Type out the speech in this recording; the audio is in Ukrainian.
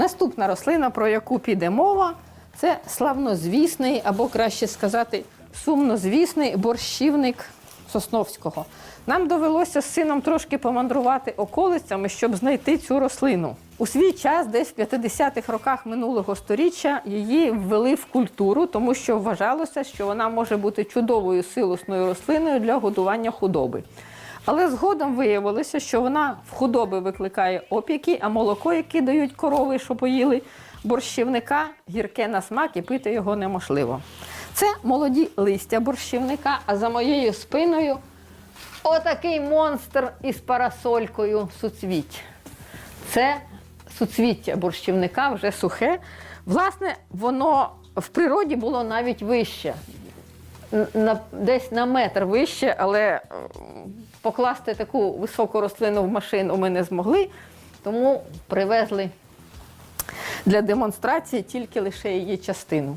Наступна рослина, про яку піде мова, це славнозвісний, або краще сказати, сумнозвісний борщівник Сосновського. Нам довелося з сином трошки помандрувати околицями, щоб знайти цю рослину. У свій час, десь в 50-х роках минулого століття, її ввели в культуру, тому що вважалося, що вона може бути чудовою силосною рослиною для годування худоби. Але згодом виявилося, що вона в худоби викликає опіки, а молоко, яке дають корови, що поїли борщівника, гірке на смак і пити його неможливо. Це молоді листя борщівника, а за моєю спиною отакий монстр із парасолькою суцвіть. Це суцвіття борщівника вже сухе. Власне, воно в природі було навіть вище на, десь на метр вище, але е, покласти таку високу рослину в машину ми не змогли, тому привезли для демонстрації тільки лише її частину.